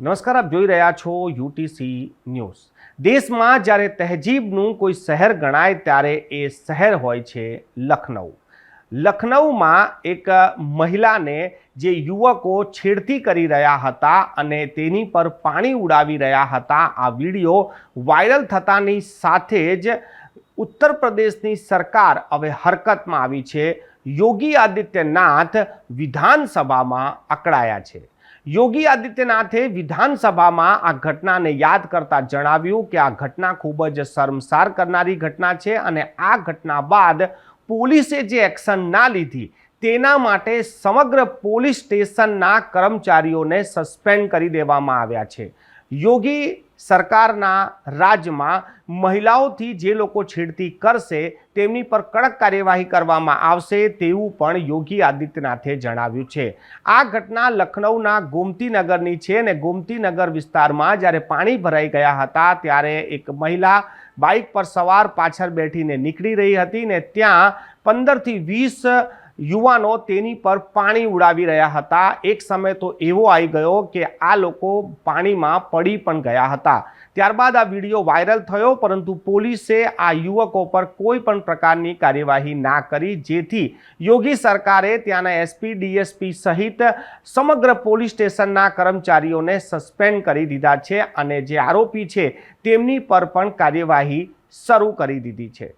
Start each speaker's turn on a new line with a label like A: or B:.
A: નમસ્કાર, આપ જોઈ રહ્યા છો યુટીસી ન્યૂઝ. દેશમાં જ્યારે તહેજીબનું કોઈ શહેર ગણાય ત્યારે એ શહેર હોય છે લખનઉ લખનઉમાં એક મહિલાને જે યુવકો છેડતી કરી રહ્યા હતા અને તેની પર પાણી ઉડાવી રહ્યા હતા, આ વીડિયો વાયરલ થતાની સાથે જ ઉત્તર પ્રદેશની સરકાર હવે હરકતમાં આવી છે. યોગી આદિત્યનાથ વિધાનસભામાં અકળાયા છે. યોગી આદિત્યનાથે વિધાનસભામાં આ ઘટનાને યાદ કરતા જણાવ્યું કે આ ઘટના ખૂબ જ શર્મસાર કરનારી ઘટના છે અને આ ઘટના બાદ પોલીસે જે એક્શન ના લીધી તેના માટે સમગ્ર પોલીસ સ્ટેશનના કર્મચારીઓને સસ્પેન્ડ કરી દેવામાં આવ્યા છે. યોગી સરકારના રાજ્યમાં મહિલાઓથી જે લોકો છેડતી કરશે, તેમની પર કડક કાર્યવાહી કરવામાં આવશે તેવું પણ યોગી આદિત્યનાથે જણાવ્યું છે. આ ઘટના લખનૌના ગોમતીનગરની છે અને ગોમતીનગર વિસ્તારમાં જ્યારે પાણી ભરાઈ ગયા હતા ત્યારે એક મહિલા બાઇક પર સવાર પાછળ બેઠીને નીકળી રહી હતી ને ત્યાં પંદરથી વીસ યુવાનો તેની પર પાણી ઉડાવી રહ્યા હતા. એક સમય તો એવો આવી ગયો કે આ લોકો પાણીમાં પડી પણ ગયા હતા. ત્યારબાદ આ વીડિયો વાયરલ થયો, પરંતુ પોલીસે આ યુવકો પર કોઈ પણ પ્રકારની કાર્યવાહી ના કરી, જેથી યોગી સરકારે ત્યાંના એસપી, ડીએસપી સહિત સમગ્ર પોલીસ સ્ટેશનના કર્મચારીઓને સસ્પેન્ડ કરી દીધા છે અને જે આરોપી છે તેમની પર પણ કાર્યવાહી શરૂ કરી દીધી છે.